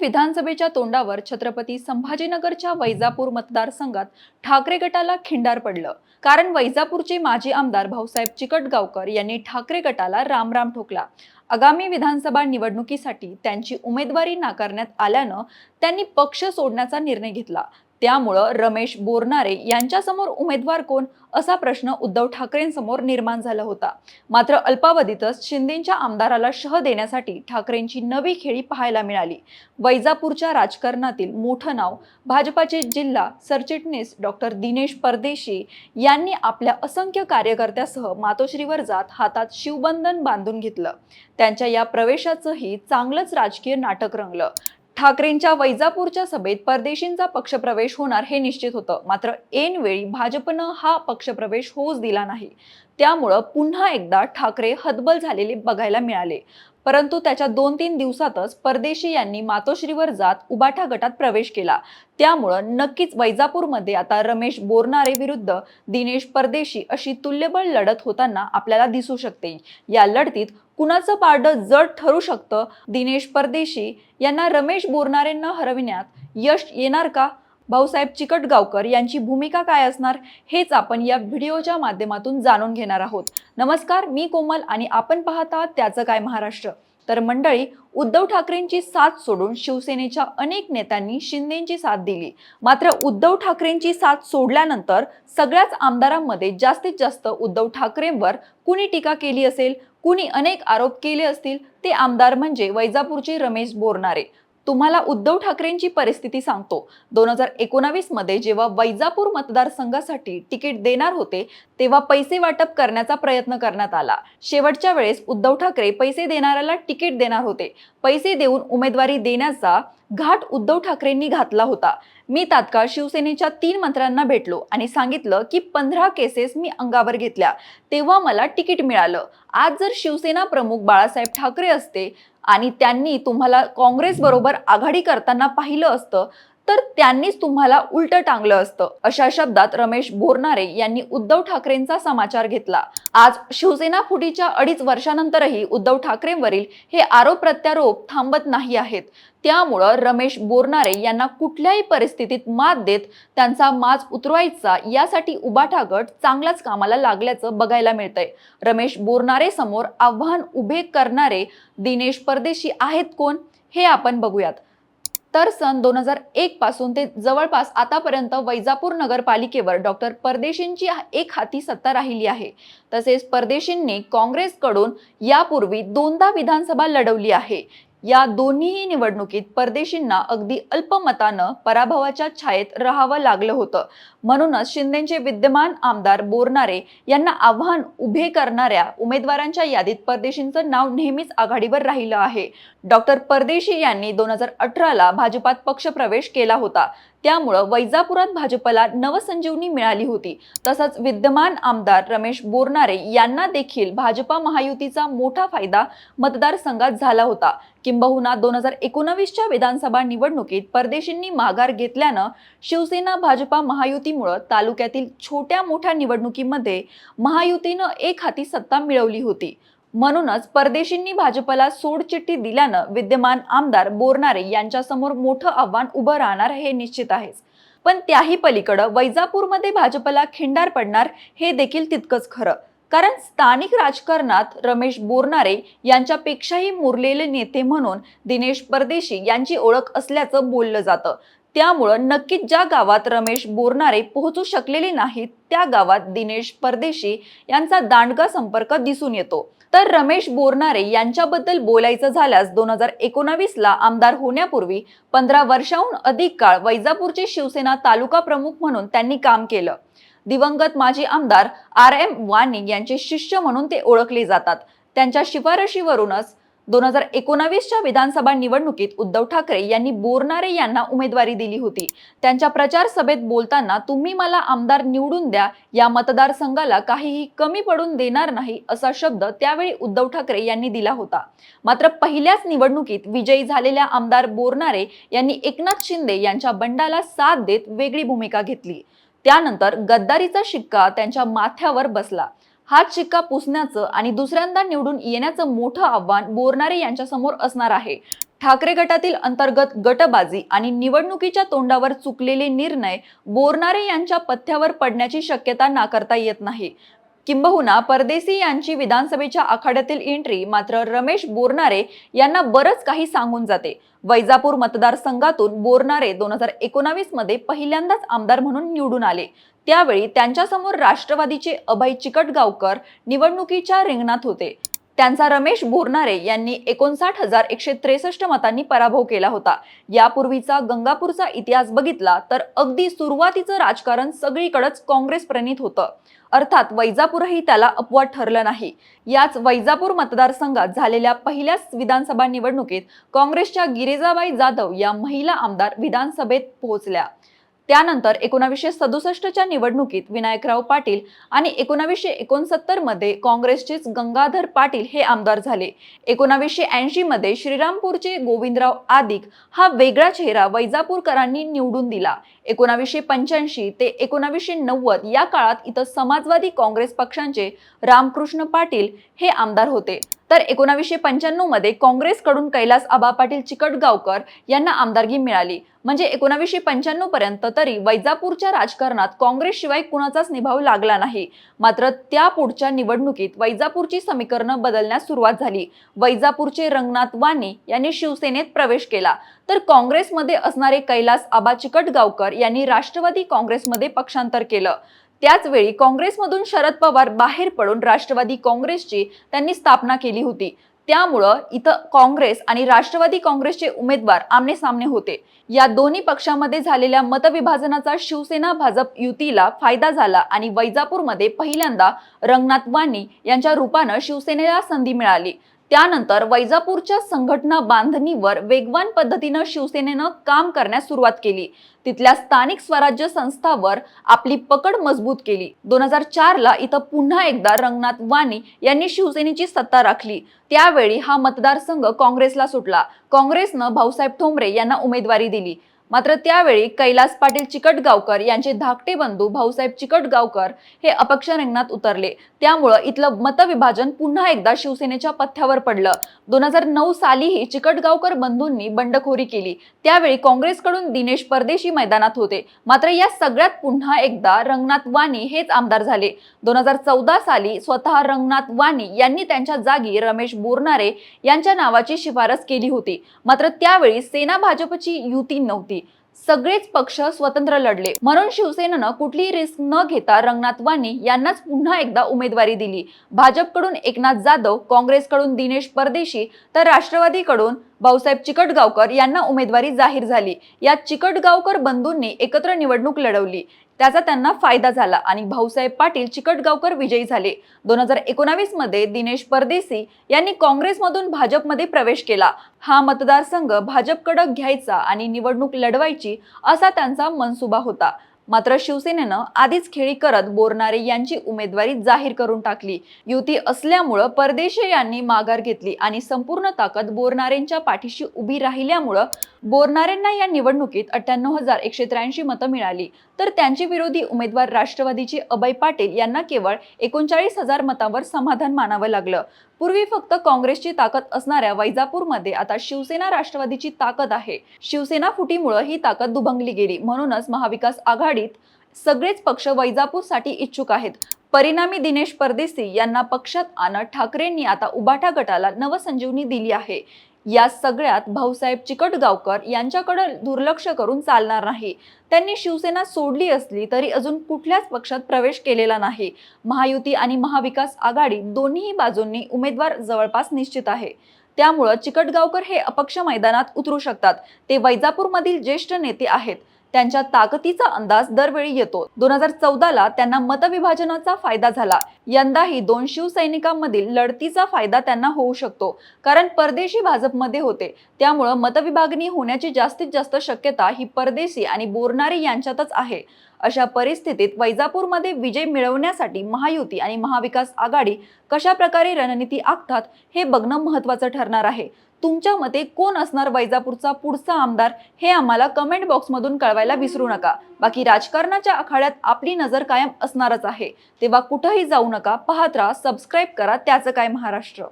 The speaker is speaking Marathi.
विधानसभेच्या तोंडावर छत्रपती संभाजीनगरच्या वैजापूर मतदारसंघात ठाकरे गटाला खिंडार पडलं. कारण वैजापूरचे माजी आमदार भाऊसाहेब चिकटगावकर यांनी ठाकरे गटाला रामराम ठोकला. आगामी विधानसभा निवडणुकीसाठी त्यांची उमेदवारी नाकारण्यात आल्यानं त्यांनी पक्ष सोडण्याचा निर्णय घेतला. त्यामुळं रमेश बोरनारे यांच्यासमोर उमेदवार कोण असा प्रश्न उद्धव ठाकरेंसमोर निर्माण झाला होता. मात्र अल्पावधीतच शिंदेच्या आमदाराला शह देण्यासाठी ठाकरेंची नवी खेळी पाहायला मिळाली. वैजापूरच्या राजकारणातील मोठं नाव भाजपाचे जिल्हा सरचिटणीस डॉक्टर दिनेश परदेशी यांनी आपल्या असंख्य कार्यकर्त्यासह मातोश्रीवर जात हातात शिवबंधन बांधून घेतलं. त्यांच्या या प्रवेशाचंही चांगलंच राजकीय नाटक रंगलं. ठाकरेंच्या वैजापूरच्या सभेत परदेशींचा पक्षप्रवेश होणार हे निश्चित होतं. मात्र ऐनवेळी भाजपनं हा पक्षप्रवेश होऊच दिला नाही. त्यामुळं पुन्हा एकदा ठाकरे हतबल झालेले बघायला मिळाले. परंतु त्याच्या दोन तीन दिवसातच परदेशी यांनी मातोश्रीवर जात उबाठा गटात प्रवेश केला. त्यामुळं नक्कीच वैजापूरमध्ये आता रमेश बोरनारे विरुद्ध दिनेश परदेशी अशी तुल्यबळ लढत होताना आपल्याला दिसू शकते. या लढतीत कुणाचं पारड जड ठरू शकतं? दिनेश परदेशी यांना रमेश बोरनारेंना हरविण्यात यश येणार का? भाऊसाहेब चिकटगावकर यांची भूमिका काय असणार हेच आपण या व्हिडिओच्या माध्यमातून जाणून घेणार आहोत. नमस्कार मी कोमल आणि आपण पाहत आहात त्याचं काय महाराष्ट्र. तर मंडळी उद्धव ठाकरेंची साथ सोडून शिवसेनेच्या अनेक नेत्यांनी शिंदेची साथ दिली. मात्र उद्धव ठाकरेंची साथ सोडल्यानंतर सगळ्याच आमदारांमध्ये जास्तीत जास्त उद्धव ठाकरेंवर कुणी टीका केली असेल? कुणी अनेक आरोप केले असतील? ते आमदार म्हणजे वैजापूरचे रमेश बोरणारे तुम्हाला उद्धव ठाकरेंची परिस्थिती सांगतो. दोन हजार एकोणावीसमध्ये जेव्हा वैजापूर मतदारसंघासाठी तिकीट देणार होते तेव्हा पैसे वाटप करण्याचा प्रयत्न करण्यात आला. शेवटच्या वेळेस उद्धव ठाकरे पैसे देणाऱ्याला तिकीट देणार होते. पैसे देऊन उमेदवारी देण्याचा घाट उद्धव ठाकरेंनी घातला होता. मी तात्काळ शिवसेनेच्या तीन मंत्र्यांना भेटलो आणि सांगितलं की पंधरा केसेस मी अंगावर घेतल्या. तेव्हा मला तिकीट मिळालं. आज जर शिवसेना प्रमुख बाळासाहेब ठाकरे असते आणि त्यांनी तुम्हाला काँग्रेस बरोबर आघाडी करताना पाहिलं असतं तर त्यांनीच तुम्हाला उलट टांगलं असतं. अशा शब्दात रमेश बोरनारे यांनी उद्धव ठाकरेंचा समाचार घेतला. आज शिवसेना फुटीच्या अडीच वर्षानंतरही उद्धव ठाकरेंवरील हे आरोप प्रत्यारोप थांबत नाही आहेत. त्यामुळं रमेश बोरनारे यांना कुठल्याही परिस्थितीत मात देत त्यांचा माज उतरवायचा यासाठी उबाठा गट चांगलाच कामाला लागल्याचं बघायला मिळतंय. रमेश बोरनारे समोर आव्हान उभे करणारे दिनेश परदेशी आहेत कोण? हे आपण बघूयात. तर सन दोन हजार एक पासून ते जवळपास आतापर्यंत वैजापूर नगरपालिकेवर डॉक्टर परदेशींची एक हाती सत्ता राहिली आहे. तसेच परदेशींनी काँग्रेसकडून यापूर्वी दोनदा विधानसभा लढवली आहे. या दोन्हीही निवडणुकीत परदेशींना अगदी अल्पमतानं पराभवाच्या छायेत राहावं लागलं होतं. म्हणूनच शिंदेचे विद्यमान आमदार बोरनारे यांना आव्हान उभे करणाऱ्या उमेदवारांच्या यादीत परदेशींचं नाव नेहमीच आघाडीवर राहिलं आहे. डॉक्टर परदेशी यांनी दोन हजार अठराला भाजपात पक्षप्रवेश केला होता. त्यामुळं वैजापुरात भाजपला नवसंजीवनी मिळाली होती. तसंच विद्यमान आमदार रमेश बोरनारे यांना देखील भाजपा महायुतीचा मोठा फायदा मतदारसंघात झाला होता. किंबहुना दोन हजार एकोणावीसच्या विधानसभा निवडणुकीत परदेशींनी माघार घेतल्यानं शिवसेना भाजपा महायुतीमुळं तालुक्यातील छोट्या मोठ्या निवडणुकीमध्ये महायुतीनं एक हाती सत्ता मिळवली होती. म्हणूनच परदेशींनी भाजपला सोडचिठ्ठी दिल्यानं विद्यमान आमदार बोरणारे यांच्यासमोर मोठं आव्हान उभं राहणार हे निश्चित आहेच. पण त्याही पलीकडं वैजापूरमध्ये भाजपला खिंडार पडणार हे देखील तितकंच खरं. कारण स्थानिक राजकारणात रमेश बोरनारे यांच्यापेक्षाही मुरलेले नेते म्हणून दिनेश परदेशी यांची ओळख असल्याचं बोललं जातं. त्यामुळं नक्कीच ज्या गावात रमेश बोरनारे पोहोचू शकलेले नाहीत त्या गावात दिनेश परदेशी यांचा दांडगा संपर्क दिसून येतो. तर रमेश बोरनारे यांच्याबद्दल बोलायचं झाल्यास दोन हजार एकोणावीसला आमदार होण्यापूर्वी पंधरा वर्षाहून अधिक काळ वैजापूरचे शिवसेना तालुका प्रमुख म्हणून त्यांनी काम केलं. दिवंगत माजी आमदार आर एम वाणी यांचे शिष्य म्हणून ते ओळखले जातात. त्यांच्या शिफारशीवरूनच दोन हजार एकोणावीसच्या विधानसभा निवडणुकीत उद्धव ठाकरे यांनी बोरनारे यांना उमेदवारी दिली होती. त्यांच्या प्रचार सभेत बोलताना तुम्ही मला आमदार निवडून द्या या मतदारसंघाला काहीही कमी पडून देणार नाही असा शब्द त्यावेळी उद्धव ठाकरे यांनी दिला होता. मात्र पहिल्याच निवडणुकीत विजयी झालेल्या आमदार बोरनारे यांनी एकनाथ शिंदे यांच्या बंडाला साथ देत वेगळी भूमिका घेतली. त्यानंतर गद्दारीचा शिक्का त्यांच्या माथ्यावर बसला. हाच शिक्का पुसण्याचं आणि दुसऱ्यांदा निवडून येण्याचं मोठं आव्हान बोरनारे यांच्यासमोर असणार आहे. ठाकरे गटातील अंतर्गत गटबाजी आणि निवडणुकीच्या तोंडावर चुकलेले निर्णय बोरनारे यांच्या पथ्यावर पडण्याची शक्यता नाकारता येत नाही. किंबहुना परदेशी यांची विधानसभेच्या आखाड्यातील एंट्री मात्र रमेश बोरनारे यांना बरंच काही सांगून जाते. वैजापूर मतदारसंघातून बोरनारे दोन हजार एकोणावीसमध्ये पहिल्यांदाच आमदार म्हणून निवडून आले. त्यावेळी त्यांच्यासमोर राष्ट्रवादीचे अभय चिकटगावकर निवडणुकीच्या रिंगणात होते. त्यांचा रमेश बोरनारे यांनी एकोणसाठ हजार एकशे त्रेसष्ट मतांनी पराभव केला होता. यापूर्वीचा गंगापूरचा इतिहास बघितला तर अगदी सुरुवातीचं राजकारण सगळीकडेच काँग्रेस प्रणित होतं. अर्थात वैजापूरही त्याला अपवाद ठरलं नाही. याच वैजापूर मतदारसंघात झालेल्या पहिल्याच विधानसभा निवडणुकीत काँग्रेसच्या गिरिजाबाई जाधव या महिला आमदार विधानसभेत पोहोचल्या. त्यानंतर एकोणावीसशे सदुसष्टच्या निवडणुकीत विनायकराव पाटील आणि एकोणावीसशे एकोणसत्तरमध्ये काँग्रेसचेच गंगाधर पाटील हे आमदार झाले. एकोणावीसशे ऐंशीमध्ये श्रीरामपूरचे गोविंदराव आदिक हा वेगळा चेहरा वैजापूरकरांनी निवडून दिला. एकोणावीसशे पंच्याऐंशी ते एकोणावीसशे नव्वद या काळात इथं समाजवादी काँग्रेस पक्षांचे रामकृष्ण पाटील हे आमदार होते. तर एकोणावीसशे पंच्याण्णवमध्ये काँग्रेसकडून कैलास आबा पाटील चिकटगावकर यांना आमदारकी मिळाली. म्हणजे एकोणावीसशे पंच्याण्णव पर्यंत तरी वैजापूरच्या राजकारणात काँग्रेसशिवाय कुणाचाच निभाव लागला नाही. मात्र त्या पुढच्या निवडणुकीत वैजापूरची समीकरणं बदलण्यास सुरुवात झाली. वैजापूरचे रंगनाथ वाणी यांनी शिवसेनेत प्रवेश केला. तर काँग्रेसमध्ये असणारे कैलास आबा चिकटगावकर यांनी राष्ट्रवादी काँग्रेसमध्ये पक्षांतर केलं. त्याचवेळी काँग्रेसमधून शरद पवार बाहेर पडून राष्ट्रवादी काँग्रेसची त्यांनी स्थापना केली होती. त्यामुळं इथं काँग्रेस आणि राष्ट्रवादी काँग्रेसचे उमेदवार आमने सामने होते. या दोन्ही पक्षामध्ये झालेल्या मतविभाजनाचा शिवसेना भाजप युतीला फायदा झाला आणि वैजापूरमध्ये पहिल्यांदा रंगनाथ वाणी यांच्या रूपानं शिवसेनेला संधी मिळाली. त्यानंतर वैजापूरच्या संघटना बांधणीवर वेगवान पद्धतीनं शिवसेनेनं काम करण्यास सुरुवात केली. तिथल्या स्थानिक स्वराज्य संस्थावर आपली पकड मजबूत केली. दोन हजार चारला इथं पुन्हा एकदा रंगनाथ वाणी यांनी शिवसेनेची सत्ता राखली. त्यावेळी हा मतदारसंघ काँग्रेसला सुटला. काँग्रेसनं भाऊसाहेब ठोंबरे यांना उमेदवारी दिली. मात्र त्यावेळी कैलास पाटील चिकटगावकर यांचे धाकटे बंधू भाऊसाहेब चिकटगावकर हे अपक्ष रिंगणात उतरले. त्यामुळं इथलं मतविभाजन पुन्हा एकदा शिवसेनेच्या पथ्यावर पडलं. दोन हजार नऊ सालीही चिकटगावकर बंधूंनी बंडखोरी केली. त्यावेळी काँग्रेसकडून दिनेश परदेशी मैदानात होते. मात्र या सगळ्यात पुन्हा एकदा रंगनाथ वाणी हेच आमदार झाले. दोन हजार चौदा साली स्वतः रंगनाथ वाणी यांनी त्यांच्या जागी रमेश बोरनारे यांच्या नावाची शिफारस केली होती. मात्र त्यावेळी सेना भाजपची युती नव्हती. सगळेच पक्ष स्वतंत्र लढले. म्हणून शिवसेनेनं कुठलीही रिस्क न घेता रंगनाथ वाणी यांनाच पुन्हा एकदा उमेदवारी दिली. भाजपकडून एकनाथ जाधव काँग्रेसकडून दिनेश परदेशी तर राष्ट्रवादीकडून भाऊसाहेब चिकटगावकर यांना उमेदवारी जाहीर झाली. या चिकटगावकर बंधूंनी एकत्र निवडणूक लढवली. त्याचा त्यांना फायदा झाला आणि भाऊसाहेब पाटील चिकटगावकर विजयी झाले. दोन हजार एकोणावीसमध्ये दिनेश परदेसी यांनी काँग्रेसमधून भाजपमध्ये प्रवेश केला. हा मतदारसंघ भाजपकडे घ्यायचा आणि निवडणूक लढवायची असा त्यांचा मनसुबा होता. मात्र शिवसेनेनं आधीच खेळी करत बोरणारे यांची उमेदवारी जाहीर करून टाकली. युती असल्यामुळं परदेशी यांनी माघार घेतली आणि संपूर्ण ताकद बोरणारेंच्या पाठीशी उभी राहिल्यामुळं बोरणारेंना या निवडणुकीत अठ्ठ्याण्णव हजार एकशे त्र्याऐंशी मतं मिळाली. तर त्यांचे विरोधी उमेदवार राष्ट्रवादीचे अभय पाटील यांना केवळ एकोणचाळीस हजार मतांवर समाधान मानावं लागलं. पूर्वी फक्त काँग्रेसची ताकद असणाऱ्या वैजापूरमध्ये आता शिवसेना राष्ट्रवादीची ताकद आहे. शिवसेना फुटीमुळे ही ताकद दुभंगली गेली. म्हणूनच महाविकास आघाडीत सगळेच पक्ष वैजापूरसाठी इच्छुक आहेत. परिणामी दिनेश परदेसी यांना पक्षात आणत ठाकरेंनी आता उबाठा गटाला नवसंजीवनी दिली आहे. या सगळ्यात भाऊसाहेब चिकटगावकर यांच्याकडे दुर्लक्ष करून चालणार नाही. त्यांनी शिवसेना सोडली असली तरी अजून कुठल्याच पक्षात प्रवेश केलेला नाही. महायुती आणि महाविकास आघाडी दोन्ही बाजूंनी उमेदवार जवळपास निश्चित आहे. त्यामुळं चिकटगावकर हे अपक्ष मैदानात उतरू शकतात. ते वैजापूरमधील ज्येष्ठ नेते आहेत. त्यांच्या ताकदीचा अंदाज दरवेळी येतो. दोन हजार चौदाला त्यांना मतविभाजनाचा फायदा झाला. यंदाही दोन शिवसैनिकांमधील लढतीचा फायदा त्यांना होऊ शकतो. कारण परदेशी भाजपमध्ये होते. त्यामुळं मतविभागणी होण्याची जास्तीत जास्त शक्यता ही परदेशी आणि बोरणारी यांच्यातच आहे. अशा परिस्थितीत वैजापूरमध्ये विजय मिळवण्यासाठी महायुती आणि महाविकास आघाडी कशा प्रकारे रणनीती आखतात हे बघणं महत्त्वाचं ठरणार आहे. तुमच्या मते कोण असणार वैजापूरचा पुढचा आमदार हे आम्हाला कमेंट बॉक्समधून कळवायला विसरू नका. बाकी राजकारणाच्या आखाड्यात आपली नजर कायम असणारच आहे. तेव्हा कुठंही जाऊ नका पाहत राहा सबस्क्राईब करा. त्याचं काय महाराष्ट्र?